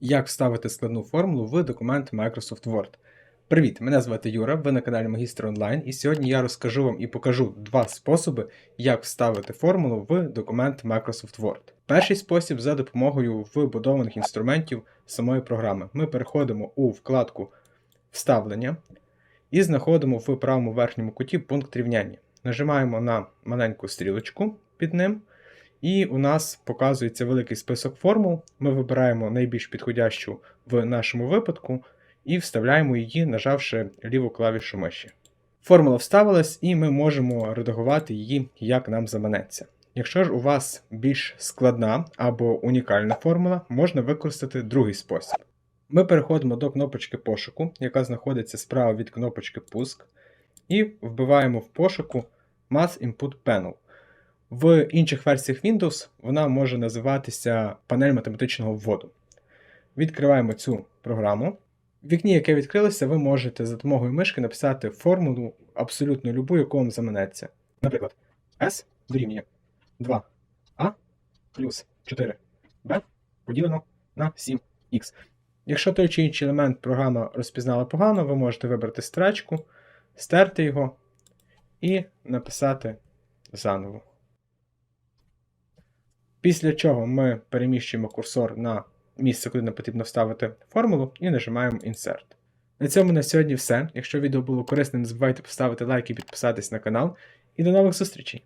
Як вставити складну формулу в документ Microsoft Word. Привіт, мене звати Юра, ви на каналі Магістр Онлайн, і сьогодні я розкажу вам і покажу два способи, як вставити формулу в документ Microsoft Word. Перший спосіб за допомогою вбудованих інструментів самої програми. Ми переходимо у вкладку Вставлення і знаходимо в правому верхньому куті пункт рівняння. Нажимаємо на маленьку стрілочку під ним. І у нас показується великий список формул. Ми вибираємо найбільш підходящу в нашому випадку і вставляємо її, нажавши ліву клавішу миші. Формула вставилась, і ми можемо редагувати її, як нам заманеться. Якщо ж у вас більш складна або унікальна формула, можна використати другий спосіб. Ми переходимо до кнопочки пошуку, яка знаходиться справа від кнопочки Пуск, і вбиваємо в пошуку Math Input Panel. В інших версіях Windows вона може називатися панель математичного вводу. Відкриваємо цю програму. В вікні, яке відкрилося, ви можете за допомогою мишки написати формулу абсолютно любу, яку вам заманеться. Наприклад, S дорівнює 2a плюс 4b поділено на 7х. Якщо той чи інший елемент програма розпізнала погано, ви можете вибрати страчку, стерти його і написати заново. Після чого ми переміщуємо курсор на місце, куди нам потрібно вставити формулу, і нажимаємо Insert. На цьому на сьогодні все. Якщо відео було корисним, не забувайте поставити лайк і підписатись на канал. І до нових зустрічей!